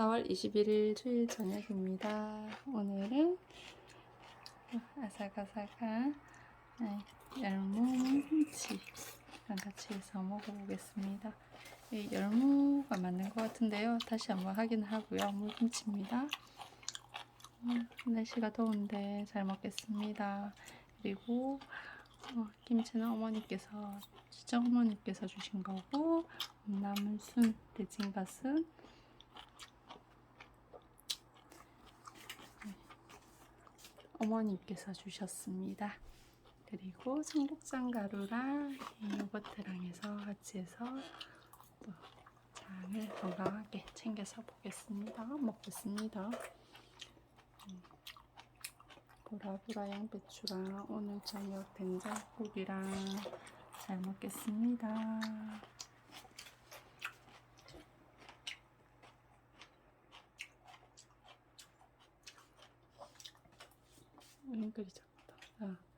4월 21일 주일 저녁입니다. 오늘은 아삭아삭한 네, 열무 김치랑 같이 해서 먹어보겠습니다. 이 열무가 맞는 것 같은데요. 다시 한번 확인하고요. 물김치입니다. 음, 날씨가 더운데 잘 먹겠습니다. 그리고 어, 김치는 어머니께서 시청 어머니께서 주신 거고 나물순 대진갓은 어머니께서 주셨습니다. 그리고 청국장 가루랑 이 요거트랑 해서 같이 해서 또 장을 건강하게 챙겨서 보겠습니다. 먹겠습니다. 음, 보라보라 양배추랑 오늘 저녁 된장국이랑 잘 먹겠습니다. 작다. 아.